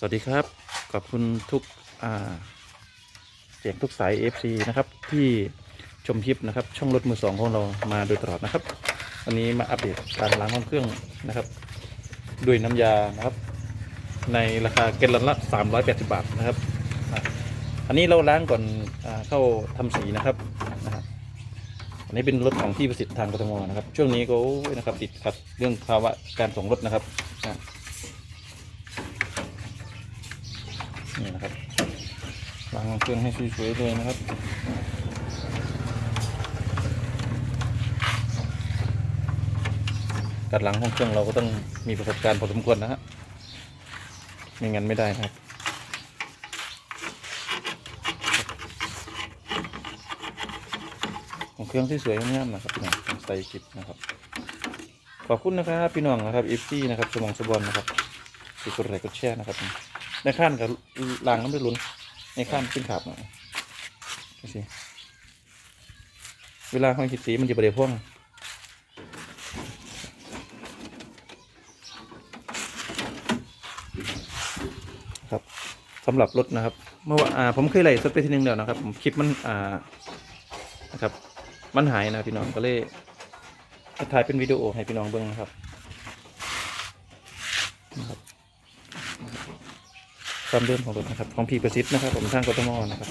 สวัสดีครับ ขอบคุณทุกเสียงทุกสาย FC นะครับ ที่ชมคลิปนะครับ ช่องรถมือสองของเรามาโดยตลอดนะครับวันนี้มาอัปเดตการล้างห้องเครื่องนะครับ ด้วยน้ำยานะครับ ในราคาเกลลันละ380 บาทนะครับ อันนี้เราล้างก่อนอเข้าทำสีนะครับนะอันนี้เป็นรถของที่ประสิทธิ์ทางกทมนะครับ ช่วงนี้ก็นะครับติดขัดเรื่องภาวะการส่งรถนะครับอะ นี่นะครับล้างเครื่องให้สวยๆเลยนะครับการล้างห้องเครื่องเราก็ต้องมีประสบการณ์พอสมควรนะฮะไม่งั้นไม่ได้นะครับ ของเครื่องที่สวยงามนะครับพี่น้องของใส่กิบนะครับ ขอบคุณนะครับพี่น้องนะครับเอฟซีนะครับสมองสบอนนะครับสิกดไลค์กดแชร์นะครับ ในขั้นกับลางน้ำไปลุ้นในขั้นขึ้นขาบหน่อยสิเวลาห้อยขีดสีมันจะประเดี๋ยวพ่วงครับสำหรับรถนะครับ เมื่อวานอ่าผมเคยไล่สดไปทีนึงแล้วนะครับ ผมคลิปมันอ่านะครับ มันหายนะพี่น้องก็เลยถ่ายเป็นวิดีโอให้พี่น้องเบิ่งนะครับ ความเดิมของรถนะครับของพีประสิทธิ์นะครับ ผมทางกทมนะครับ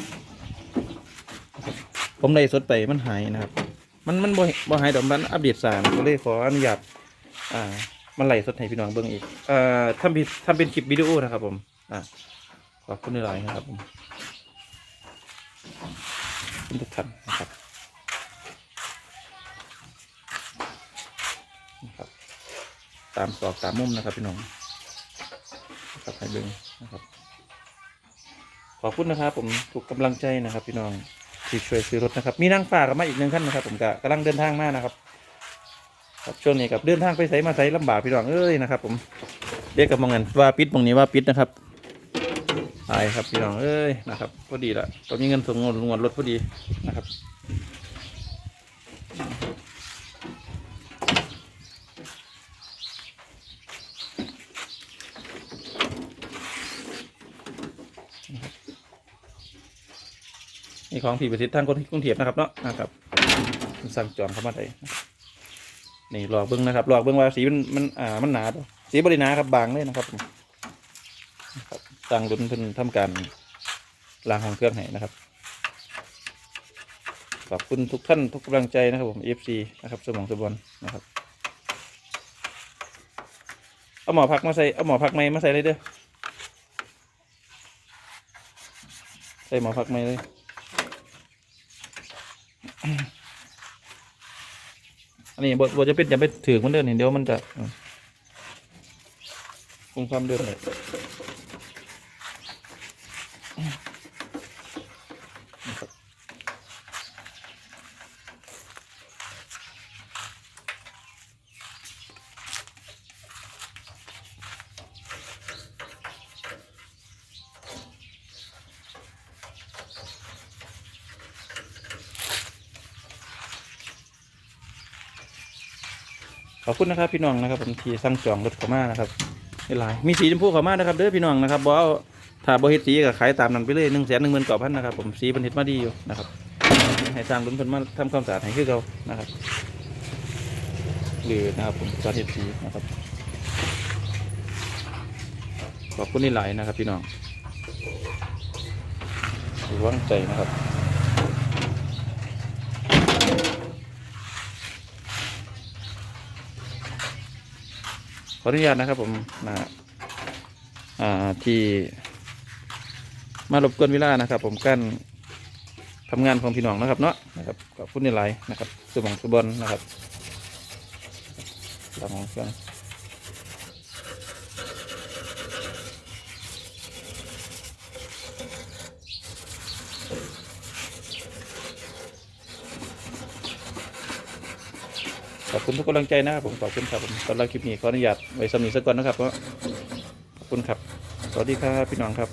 นะครับผมได้สดไปมันหายนะครับ มันมันบ่บ่หายดอกมันอัปเดตสามก็เลยขออนุญาตอ่ามันไหลสดให้พี่น้องเบิ่งอีกอ่าทำผิดทำเป็นคลิปวิดีโอนะครับ ผมอ่าขอบคุณหลายนะครับผมทุกท่านนะครับนะครับ ตามสอกตามมุมนะครับพี่น้องนะครับให้เบิ่งนะครับ ขอบคุณนะครับ ผมถูกกำลังใจนะครับ พี่น้องที่ช่วยซื้อรถนะครับ มีนั่งฝากกับมาอีกหนึ่งท่านนะครับ ผมก็กำลังเดินทางมานะครับครับช่วงนี้กับเดินทางไปไสมาไสลำบากพี่น้องเอ้ยนะครับ ผมเรียกกับมองเงินว่าปิดมองนี้ว่าปิดนะครับตายครับพี่น้องเอ้ยนะครับพอดีละตอนมีเงินส่งเงินงวดรถพอดีนะครับนี่ ของผีประสิทธิ์ทางคนกรุงเทพนะครับเนาะนะครับสั่งจองเข้ามาได้นี่หลอกเบิ้งนะครับหลอกเบิ้งว่าสีมันมันอ่ามันหนาสีบริหนาครับบางเลยนะครับผมนะครับสั่งรุ่นเพิ่นทำการล้างห้องเครื่องให้นะครับขอบคุณทุกท่านทุกกำลังใจนะครับผม FC นะครับสมองสมบอลนะครับเอาหมอพักมาใส่เอาหมอพักไม้มาใส่เลยเด้อใส่หมอพักไม้เลย อันนี้บทจะเป็นอย่าไปถือมันเดินเห็นเดี๋ยวมันจะคงความเดินเลย ขอบคุณนะครับพี่น้องนะครับผมที่สั่งจองรถข้ามานะครับนี่ลายมีสีชมพูข้ามานะครับเด้อพี่น้องนะครับบเอาถ้าบเฮ็ดสีก็ขายตามนั้นไปเลยหนึ่งแสนหนึ่งหมื่นกว่าพันนะครับผมสีเป็นเฮ็ดมาดีอยู่นะครับให้สร้างรุ่นเพิ่นมาทำความสะอาดให้คือเขานะครับหรือนะครับผมสาธิตสีนะครับขอบคุณนี่หลายนะครับพี่น้องระวังใจนะครับ ออนุญาตนะครับผมนะอ่าที่มารบกวนเวลานะครับ ผมกั้นทำงานของพี่น้องนะครับเนาะนะครับขอบคุณในไลน์นะครับสมองสุบอลนะครับลองเค ขอบคุณทุกกำลังใจนะครับผมขอบคุณครับผมสำหรับคลิปนี้ขออนุญาตไว้สำนีสักก่อนนะครับเพราะขอบคุณครับ สวัสดีครับพี่น้องครับ